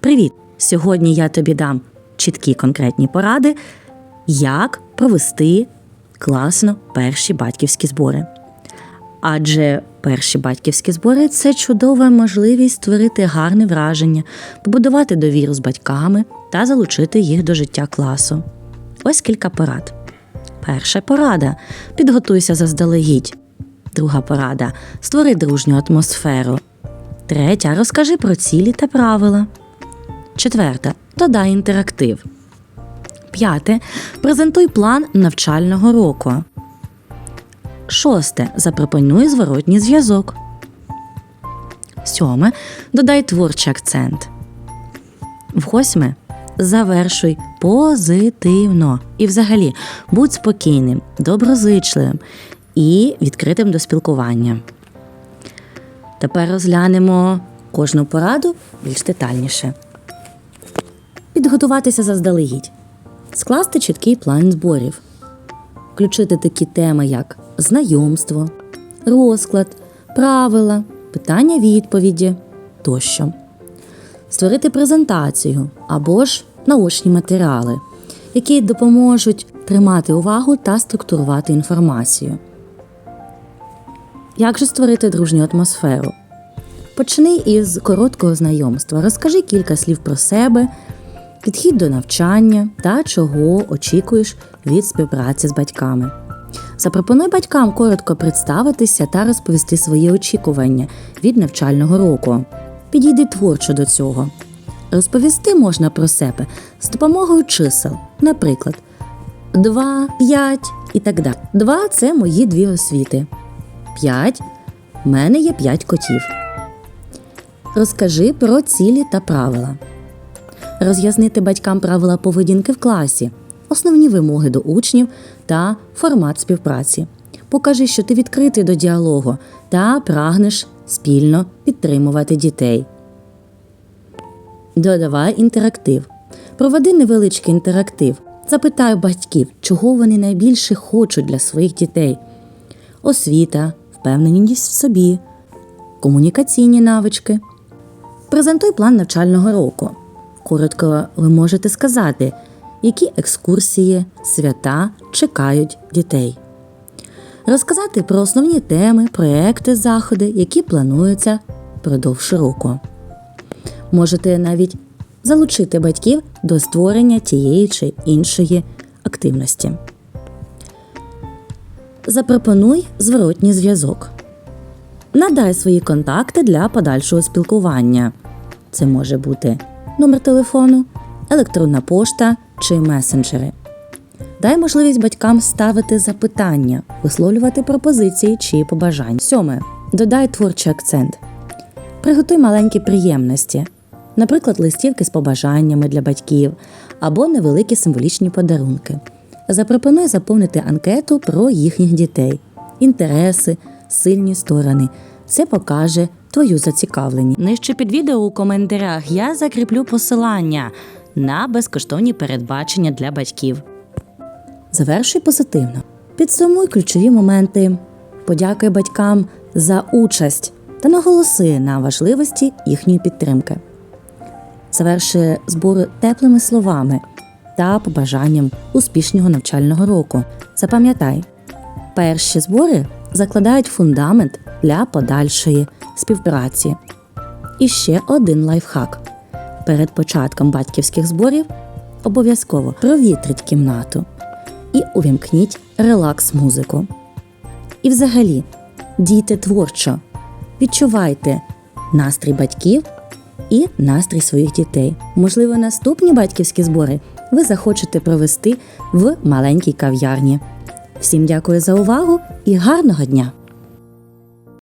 Привіт! Сьогодні я тобі дам чіткі конкретні поради, як провести класно перші батьківські збори. Адже перші батьківські збори це чудова можливість створити гарне враження, побудувати довіру з батьками та залучити їх до життя класу. Ось кілька порад. Перша порада підготуйся заздалегідь. Друга порада створи дружню атмосферу. Третя розкажи про цілі та правила. Четверта додай інтерактив. П'яте презентуй план навчального року. Шосте запропонуй зворотній зв'язок. Сьоме додай творчий акцент. Восьме завершуй позитивно. І взагалі будь спокійним, доброзичливим і відкритим до спілкування. Тепер розглянемо кожну пораду більш детальніше. Підготуватися заздалегідь, скласти чіткий план зборів, включити такі теми, як знайомство, розклад, правила, питання відповіді тощо, створити презентацію або ж наочні матеріали, які допоможуть тримати увагу та структурувати інформацію. Як же створити дружню атмосферу? Почни із короткого знайомства. Розкажи кілька слів про себе, підхід до навчання та чого очікуєш від співпраці з батьками. Запропонуй батькам коротко представитися та розповісти свої очікування від навчального року. Підійди творчо до цього. Розповісти можна про себе з допомогою чисел, наприклад, 2, 5 і так далі. 2 – це мої дві освіти. 5 – в мене є 5 котів. Розкажи про цілі та правила. Роз'яснити батькам правила поведінки в класі, основні вимоги до учнів та формат співпраці. Покажи, що ти відкритий до діалогу та прагнеш спільно підтримувати дітей. Додавай інтерактив. Проведи невеличкий інтерактив. Запитай батьків, чого вони найбільше хочуть для своїх дітей. Освіта, впевненість в собі, комунікаційні навички. Презентуй план навчального року. Коротко ви можете сказати, які екскурсії, свята чекають дітей. Розказати про основні теми, проекти, заходи, які плануються впродовж року. Можете навіть залучити батьків до створення тієї чи іншої активності. Запропонуй зворотній зв'язок. Надай свої контакти для подальшого спілкування. Це може бути номер телефону, електронна пошта чи месенджери. Дай можливість батькам ставити запитання, висловлювати пропозиції чи побажання. Сьоме. Додай творчий акцент. Приготуй маленькі приємності, наприклад, листівки з побажаннями для батьків або невеликі символічні подарунки. Запропонуй заповнити анкету про їхніх дітей, інтереси, сильні сторони. Це покаже твою зацікавленість. Нижче під відео у коментарях я закріплю посилання на безкоштовні передбачення для батьків. Завершуй позитивно. Підсумуй ключові моменти, подякуй батькам за участь та наголоси на важливості їхньої підтримки. Заверши збори теплими словами та побажанням успішного навчального року. Запам'ятай, перші збори закладають фундамент для подальшої співпраці. І ще один лайфхак. Перед початком батьківських зборів обов'язково провітріть кімнату і увімкніть релакс-музику. І взагалі, дійте творчо, відчувайте настрій батьків і настрій своїх дітей. Можливо, наступні батьківські збори ви захочете провести в маленькій кав'ярні. Всім дякую за увагу і гарного дня!